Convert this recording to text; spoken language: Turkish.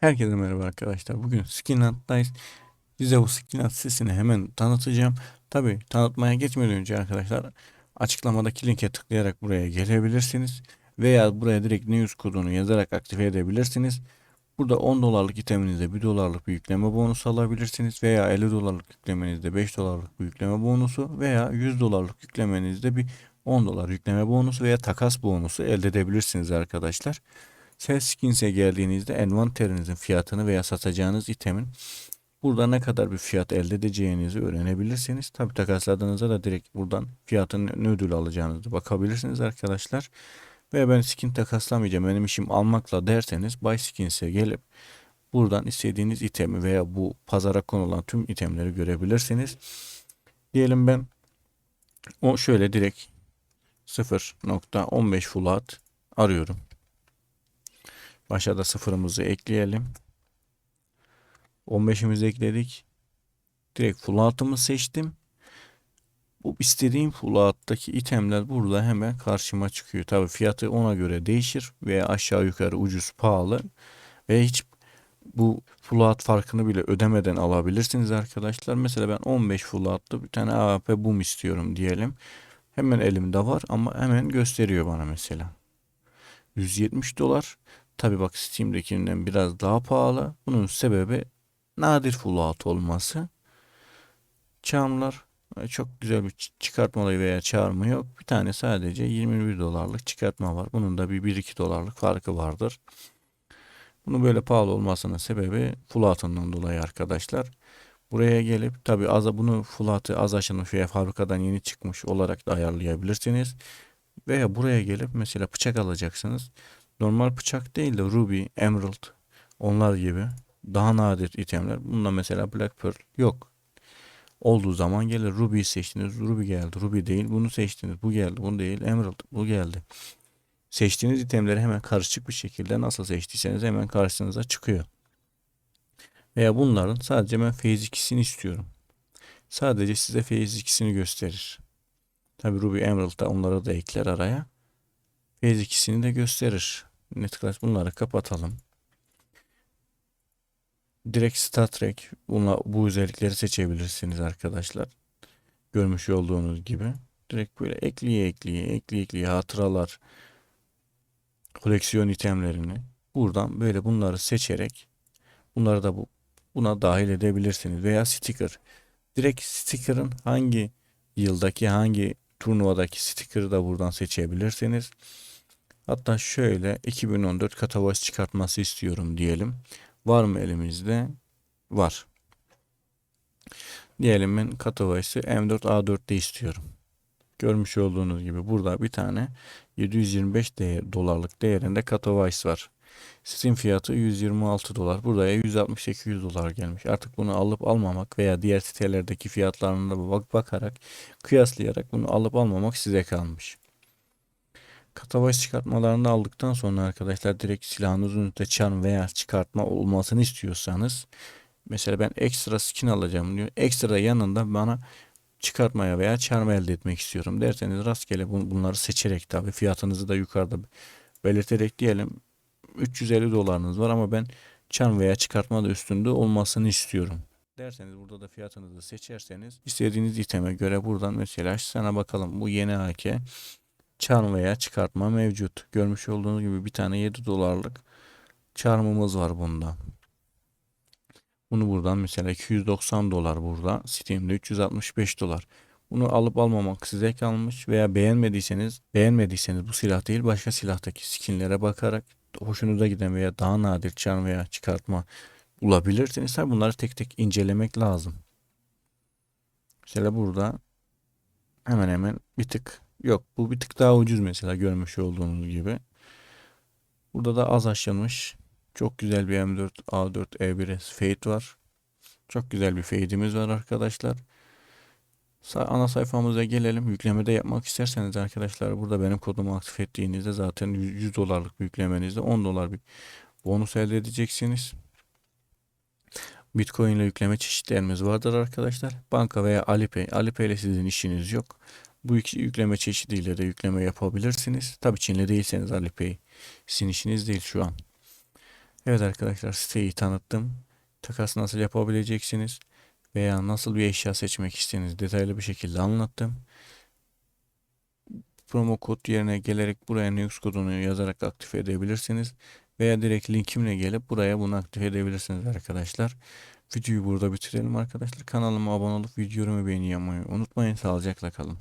Herkese merhaba arkadaşlar. Bugün Skinland'dayız. Size bu Skinland sitesini hemen tanıtacağım. Tabi tanıtmaya geçmeden önce arkadaşlar açıklamadaki linke tıklayarak buraya gelebilirsiniz. Veya buraya direkt news kodunu yazarak aktive edebilirsiniz. Burada 10 dolarlık iteminizde 1 dolarlık bir yükleme bonusu alabilirsiniz. Veya 50 dolarlık yüklemenizde 5 dolarlık bir yükleme bonusu. Veya 100 dolarlık yüklemenizde bir 10 dolar yükleme bonusu veya takas bonusu elde edebilirsiniz arkadaşlar. Selskins'e geldiğinizde envanterinizin fiyatını veya satacağınız itemin burada ne kadar bir fiyat elde edeceğinizi öğrenebilirsiniz. Tabi takasladığınızda da direkt buradan fiyatın ne ödül alacağınızı bakabilirsiniz arkadaşlar. Ve ben skin takaslamayacağım benim işim almakla derseniz Buy Skins'e gelip buradan istediğiniz itemi veya bu pazara konulan tüm itemleri görebilirsiniz. Diyelim ben o şöyle direkt 0.15 full arıyorum. Başa da sıfırımızı ekleyelim. 15'imizi ekledik. Direkt full altımı seçtim. Bu istediğim full alttaki itemler burada hemen karşıma çıkıyor. Tabi fiyatı ona göre değişir veya aşağı yukarı ucuz pahalı ve hiç bu full alt farkını bile ödemeden alabilirsiniz arkadaşlar. Mesela ben 15 full altlı bir tane AWP boom istiyorum diyelim. Hemen elimde var ama hemen gösteriyor bana mesela. 170 dolar. Tabi bak Steam'dekinden biraz daha pahalı. Bunun sebebi nadir full out olması. Charmlar e, çok güzel bir çıkartma veya çağırma yok. Bir tane sadece 21 dolarlık çıkartma var. Bunun da bir 1-2 dolarlık farkı vardır. Bunun böyle pahalı olmasının sebebi full out'ından dolayı arkadaşlar. Buraya gelip tabi az bunu full out'ı az aşınmış veya fabrikadan yeni çıkmış olarak da ayarlayabilirsiniz. Veya buraya gelip mesela bıçak alacaksınız. Normal bıçak değil de ruby, emerald onlar gibi daha nadir itemler. Bunda mesela black pearl yok. Olduğu zaman gelir ruby seçtiniz. Ruby geldi. Ruby değil. Bunu seçtiniz. Bu geldi. Bu değil. Emerald. Bu geldi. Seçtiğiniz itemleri hemen karışık bir şekilde nasıl seçtiyseniz hemen karşınıza çıkıyor. Veya bunların sadece ben phase 2'sini istiyorum. Sadece size phase 2'sini gösterir. Tabi Ruby Emerald da onları da ekler araya. Phase 2'sini de gösterir. Netclass bunları kapatalım. Direkt Star Trek bunla, bu özellikleri seçebilirsiniz arkadaşlar. Görmüş olduğunuz gibi. Direkt böyle ekliye ekliye ekliye ekliye hatıralar koleksiyon itemlerini buradan böyle bunları seçerek bunları da bu buna dahil edebilirsiniz veya sticker. Direkt sticker'ın hangi yıldaki hangi turnuvadaki sticker'ı da buradan seçebilirsiniz. Hatta şöyle 2014 kataloğu çıkartması istiyorum diyelim. Var mı elimizde? Var. Diyelim ben kataloğu M4A4'te istiyorum. Görmüş olduğunuz gibi burada bir tane 725 değer, dolarlık değerinde kataloğu var. Steam fiyatı 126 dolar. Buraya 160-200 dolar gelmiş. Artık bunu alıp almamak veya diğer sitelerdeki fiyatlarına bak bakarak kıyaslayarak bunu alıp almamak size kalmış. Katavaş çıkartmalarını aldıktan sonra arkadaşlar direkt silahınızın önünde çan veya çıkartma olmasını istiyorsanız mesela ben ekstra skin alacağım diyor. Ekstra yanında bana çıkartmaya veya çarmı elde etmek istiyorum derseniz rastgele bunları seçerek tabi fiyatınızı da yukarıda belirterek diyelim 350 dolarınız var ama ben çan veya çıkartma da üstünde olmasını istiyorum derseniz burada da fiyatınızı seçerseniz istediğiniz iteme göre buradan mesela sana bakalım bu yeni AK çarm çıkartma mevcut. Görmüş olduğunuz gibi bir tane 7 dolarlık çarmımız var bunda. Bunu buradan mesela 290 dolar burada. Steam'de 365 dolar. Bunu alıp almamak size kalmış veya beğenmediyseniz beğenmediyseniz bu silah değil başka silahtaki skinlere bakarak hoşunuza giden veya daha nadir çarm veya çıkartma bulabilirsiniz. Bunları tek tek incelemek lazım. Mesela burada hemen hemen bir tık Yok bu bir tık daha ucuz mesela görmüş olduğunuz gibi. Burada da az aşınmış. Çok güzel bir M4 A4 E1S Fade var. Çok güzel bir fade'imiz var arkadaşlar. Ana sayfamıza gelelim. Yüklemede yapmak isterseniz arkadaşlar burada benim kodumu aktif ettiğinizde zaten 100 dolarlık bir yüklemenizde 10 dolar bir bonus elde edeceksiniz. Bitcoin ile yükleme çeşitlerimiz vardır arkadaşlar. Banka veya Alipay. Alipay ile sizin işiniz yok. Bu iki yükleme çeşidiyle de yükleme yapabilirsiniz. Tabii Çinli değilseniz Alipay sizin işiniz değil şu an. Evet arkadaşlar siteyi tanıttım. Takas nasıl yapabileceksiniz veya nasıl bir eşya seçmek istediğinizi detaylı bir şekilde anlattım. Promo kod yerine gelerek buraya Nux kodunu yazarak aktif edebilirsiniz. Veya direkt linkimle gelip buraya bunu aktif edebilirsiniz arkadaşlar. Videoyu burada bitirelim arkadaşlar. Kanalıma abone olup videomu beğeni unutmayın. Sağlıcakla kalın.